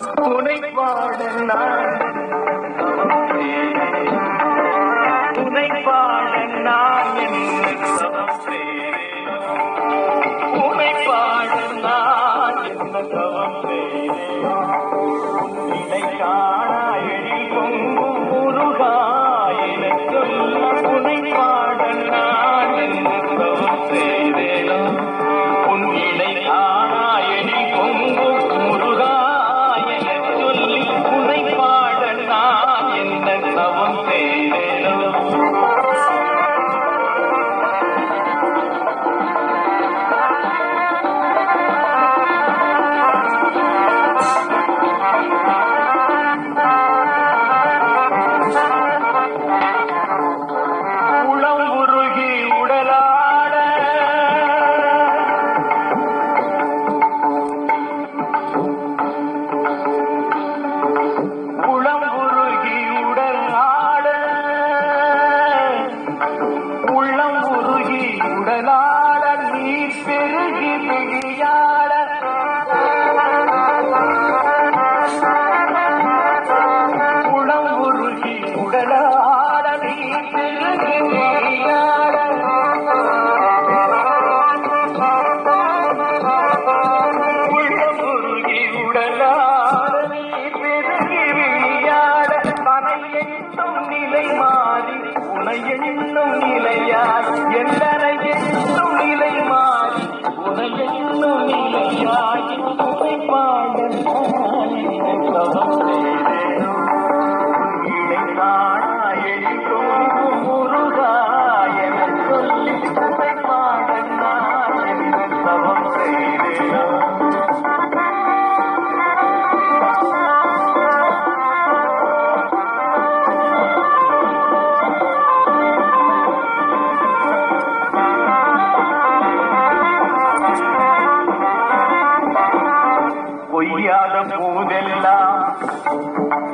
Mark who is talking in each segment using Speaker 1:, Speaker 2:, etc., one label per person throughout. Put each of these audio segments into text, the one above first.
Speaker 1: துணைப்பாடு நான் உனையென்னும் நிலையாய் எல்லறையென்னும் நிலை மாறி உனையென்னும் நிலையாய் உனை பாடல் thank you.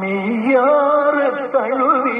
Speaker 1: mi yar tay lui